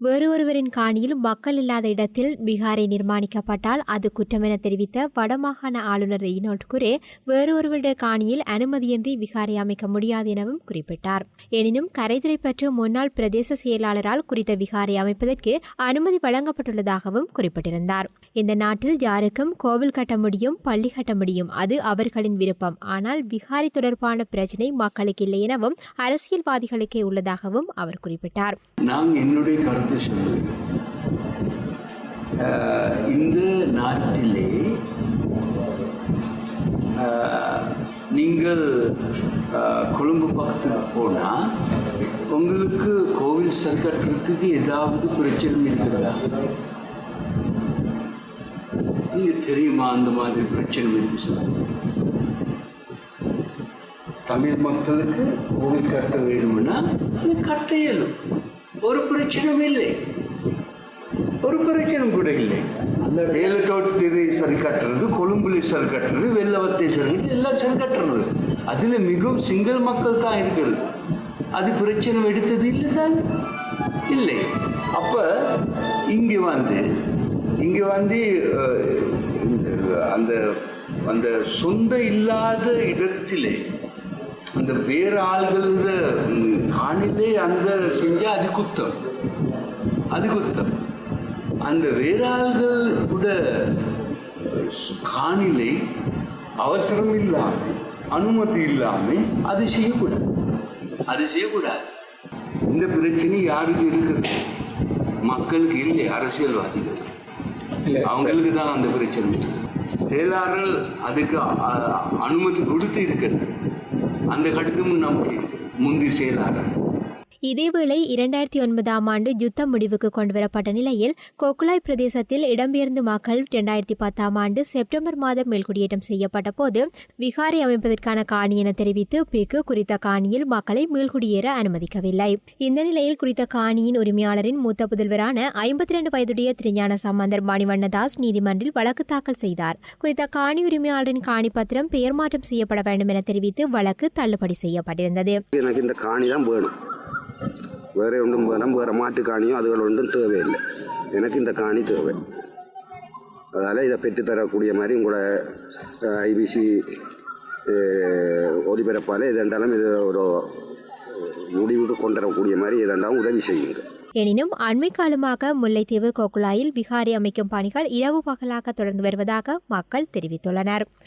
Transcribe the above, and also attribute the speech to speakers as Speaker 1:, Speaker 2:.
Speaker 1: வேறு ஒருவரின் காணியில் மக்கள் இல்லாத இடத்தில் பீகாரை நிர்மாணிக்கப்பட்டால் அது குற்றமென தெரிவித்த வடமாகாண ஆளுநர் ரெய்னால்ட் குரே வேறு ஒருவருடைய காணியில் அனுமதியின்றி விகாரை அமைக்க முடியாது எனவும் குறிப்பிட்டார். எனினும் கரைதுறை பற்று முன்னாள் பிரதேச செயலாளரால் குறித்த விகாரை அமைப்பதற்கு அனுமதி வழங்கப்பட்டுள்ளதாகவும் குறிப்பிட்டிருந்தார். இந்த நாட்டில் யாருக்கும் கோவில் கட்ட முடியும் பள்ளி கட்ட முடியும் அது அவர்களின் விருப்பம். ஆனால் விகாரை தொடர்பான பிரச்சினை மக்களுக்கு இல்லை எனவும் அரசியல்வாதிகளுக்கே உள்ளதாகவும் அவர் குறிப்பிட்டார்.
Speaker 2: நான் என்னுடைய கருத்து சொல்லுவேன் இந்த நாட்டிலே நீங்கள் கொழும்பு பக்கத்துக்கு போனால் உங்களுக்கு கோவில் சர்க்கட்டுறதுக்கு ஏதாவது பிரச்சனை இருக்குதா? நீங்கள் தெரியுமா அந்த மாதிரி பிரச்சனை இருக்கு சொல்லுங்கள் தமிழ் மக்களுக்கு கோவில் கட்ட வேணும்னா அது கட்ட இயலும். பிரச்சனையும் இல்லை ஒரு பிரச்சனையும் கூட இல்லை. ஏழு திரு சரி கட்டுறது கொழும்புலி சரி கட்டுறது வெள்ளவத்தை சரி கட்டுறது எல்லாம் சரி கட்டுறது. அதில் மிகவும் சிங்கள மக்கள் தான் இருக்கிறது. அது பிரச்சனை எடுத்தது இல்லை தான்? இல்லை. அப்போ இங்கே வந்து இங்கே வந்து அந்த அந்த சொந்த இல்லாத இடத்திலே அந்த வேறு ஆள்களோட காணிலே அந்த செஞ்சால் அது குத்தம். அது குத்தம் அந்த வேற ஆள்களோட ஸ்- காணிலை அவசரம் இல்லாமல் அனுமதி இல்லாமல் அது செய்யக்கூடாது. அது செய்யக்கூடாது. இந்த பிரச்சனை யாருக்கு இருக்குது மக்களுக்கு இல்லை அரசியல்வாதிகள் அவங்களுக்கு தான் அந்த பிரச்சனை. இருக்குது. செயலாளர் அதுக்கு அனுமதி கொடுத்து இருக்கிறது. அந்த கடிதமும் நமக்கு முந்தி செயலாளர்
Speaker 1: இதேவேளை இரண்டாயிரத்தி ஒன்பதாம் ஆண்டு யுத்தம் முடிவுக்கு கொண்டுவரப்பட்ட நிலையில் கொக்குலாய் பிரதேசத்தில் இடம்பெயர்ந்த மக்கள் இரண்டாயிரத்தி பத்தாம் ஆண்டு செப்டம்பர் மாதம் மேல்குடியேற்றம் செய்யப்பட்ட போது விகாரை அமைப்பதற்கான காணி என தெரிவித்து பிக்கு குறித்த காணியில் மக்களை மீள்குடியேற அனுமதிக்கவில்லை. இந்த நிலையில் குறித்த காணியின் உரிமையாளரின் மூத்த புதல்வரான ஐம்பத்தி ரெண்டு வயதுடைய திருஞான சம்பந்தர் மணிவண்ணதாஸ் நீதிமன்றில் வழக்கு தாக்கல் செய்தார். குறித்த காணி உரிமையாளரின் காணி பத்திரம் பெயர் மாற்றம் செய்யப்பட வேண்டும் என தெரிவித்து வழக்கு தள்ளுபடி செய்யப்பட்டிருந்தது.
Speaker 3: எனக்கு இந்த காணி தான் வேணும். வேறு ஒன்றும் வேணும் வேறு மாட்டு காணியும் அதுகள் ஒன்றும் தேவையில்லை. எனக்கு இந்த காணி தேவை. அதால் இதை பெற்றுத்தரக்கூடிய மாதிரி உங்களோட ஐபிசி ஒலிபரப்பால் எதென்றாலும் இது ஒரு முடிவுக்கு கொண்டு வரக்கூடிய மாதிரி எதென்றாலும் உதவி செய்யுங்க.
Speaker 1: எனினும் அண்மை காலமாக முல்லைத்தீவு கோகுலாயில் விகாரி அமைக்கும் பணிகள் இரவு பகலாக தொடர்ந்து வருவதாக மக்கள் தெரிவித்துள்ளனர்.